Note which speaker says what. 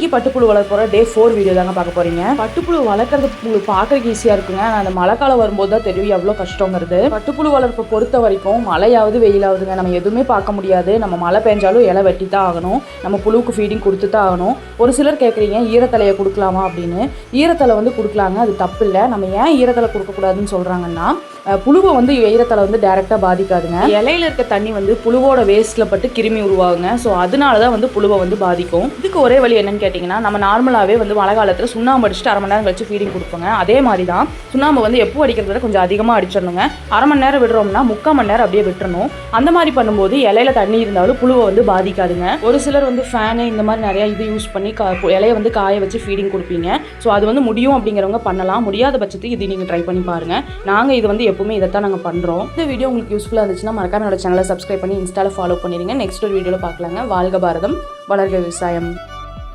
Speaker 1: இன்னைக்கு பட்டுப்புழு வளர்ப்போற day four video தாங்க பார்க்க போறீங்க. பட்டுப்புழு வளர்க்குறது உங்களுக்கு பார்க்கறதுக்கு ஈஸியாக இருக்குங்க. ஆனால் அந்த மழை காலம் வரும்போது தான் தெரியும் எவ்வளோ கஷ்டங்கிறது. பட்டுப்புழு வளர்ப்பை பொறுத்த வரைக்கும் மழையாவது வெயிலாவதுங்க. நம்ம எதுவுமே பார்க்க முடியாது. நம்ம மழை பெஞ்சாலும் இலை வெட்டி தான் ஆகணும். நம்ம புழுவுக்கு ஃபீடிங் கொடுத்து தான் ஆகணும். ஒரு சிலர் கேட்குறீங்க ஈரத்தலையை கொடுக்கலாமா அப்படின்னு. ஈரத்தலை வந்து கொடுக்கலாங்க. அது தப்பு இல்லை. நம்ம ஏன் ஈரத்தலை கொடுக்கக்கூடாதுன்னு சொல்கிறாங்கன்னா புழுவை வந்து ஈரத்தலை வந்து டேரெக்டாக பாதிக்காதுங்க. இலையில இருக்க தண்ணி வந்து புழுவோட வேஸ்ட்டில் பட்டு கிருமி உருவாகுங்க. ஸோ அதனால தான் வந்து புழுவை வந்து பாதிக்கும். இதுக்கு ஒரே வழி என்னன்னு கேட்டிங்கன்னா நம்ம நார்மலாகவே வந்து மழை காலத்தில் சுண்ணாம்பு அடிச்சுட்டு அரை மணி நேரம் கழிச்சு ஃபீடிங் கொடுப்போங்க. அதே மாதிரி தான் சுண்ணாம்பு வந்து எப்போ அடிக்கிறத விட கொஞ்சம் அதிகமாக அடிச்சிடணுங்க. அரை மணி நேரம் விடுறோம்னா முக்கால் மணி நேரம் அப்படியே விட்டுறணும். அந்த மாதிரி பண்ணும்போது இலையில தண்ணி இருந்தாலும் புழுவை வந்து பாதிக்காதுங்க. ஒரு சிலர் வந்து ஃபேனு இந்த மாதிரி நிறைய இது யூஸ் பண்ணி கா இலையை வந்து காய வச்சு ஃபீடிங் கொடுப்பீங்க. ஸோ அது வந்து முடியும் அப்படிங்கிறவங்க பண்ணலாம். முடியாத பட்சத்துக்கு இது நீங்கள் ட்ரை பண்ணி பாருங்கள் நாங்கள் இது வந்து எப்பவுமே இதை தான் நாங்கள் பண்ணுறோம் இந்த வீடியோ உங்களுக்கு யூஸ்ஃபுல்லாக இருந்துச்சுன்னா மறக்காம என்னோட சேனலை சப்ஸ்கிரைப் பண்ணி இன்ஸ்டாவில் ஃபாலோ பண்ணிடுங்க. நெக்ஸ்ட் ஒரு வீடியோவில் பார்க்கலாங்க. வாழ்க பாரதம் வளர்க விவசாயம்.